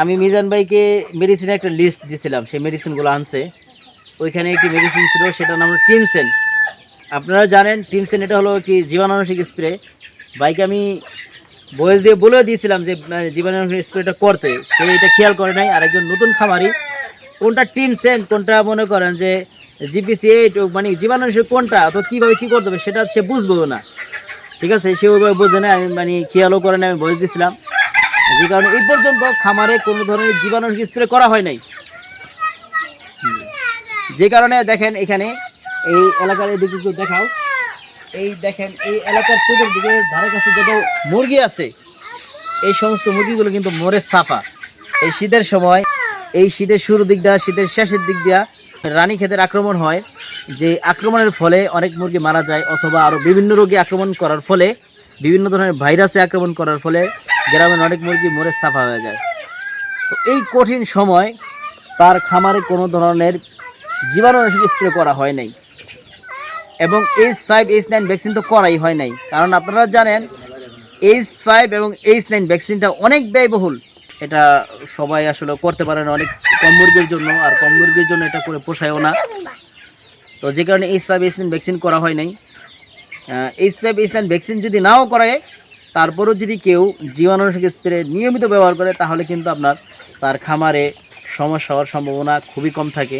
আমি মিজান ভাইকে মেডিসিনের একটা লিস্ট দিয়েছিলাম সেই মেডিসিনগুলো আনছে। ওইখানে একটি মেডিসিন ছিল সেটার নাম হলো টিমসেন আপনারা জানেন টিমসেন এটা হলো একটি জীবাণুনাশক স্প্রে বাইকে আমি বয়স দিয়ে বলেও দিয়েছিলাম যে আহ, জীবাণুনাশক স্প্রেটা করতে। সে এটা খেয়াল করে নাই আর একজন নতুন খামারি। কোনটা টিমসেন কোনটা মনে করেন যে জিপিসি এইট মানে জীবাণুনাশক কোনটা তো কীভাবে কী করতে হবে সেটা সে বুঝব না। ঠিক আছে সে ওইভাবে বোঝে না আমি মানে খেয়ালও করে না আমি বয়স দিয়েছিলাম যে কারণে এই পর্যন্ত খামারে কোনো ধরনের জীবাণুনাশক স্প্রে করা হয় নাই। যে কারণে দেখেন এখানে এই এলাকার এদিকে একটু দেখাও। এই দেখেন, এই এলাকার চতুর্দিকে ধারে কাছে যত মুরগি আছে, এই সমস্ত মুরগিগুলো কিন্তু মরে সাফা এই শীতের সময়, এই শীতের শুরু দিক দিয়া, শীতের শেষের দিক দিয়া রানী ক্ষেতের আক্রমণ হয়, যে আক্রমণের ফলে অনেক মুরগি মারা যায়, অথবা আরও বিভিন্ন রোগী আক্রমণ করার ফলে, বিভিন্ন ধরনের ভাইরাসে আক্রমণ করার ফলে গ্রামের অনেক মুরগি মরে সাফা হয়ে যায়। তো এই কঠিন সময় তার খামারে কোনো ধরনের জীবাণুনাশক স্প্রে করা হয় নাই। এবং H five H nine vaccine তো করাই হয় নাই। কারণ আপনারা জানেন এইচ ফাইভ এবং এইচ নাইন ভ্যাকসিনটা অনেক ব্যয়বহুল। এটা সবাই আসলে করতে পারে না অনেক কম মুরগির জন্য, আর কম মুরগির জন্য এটা করে পোষায়ও না। তো যে কারণে H five H nine vaccine করা হয় নাই। H five H nine vaccine যদি নাও করায় তারপরেও যদি কেউ জীবাণুনাশক স্প্রে নিয়মিত ব্যবহার করে, তাহলে কিন্তু আপনার তার খামারে সমস্যা হওয়ার সম্ভাবনা খুবই কম থাকে।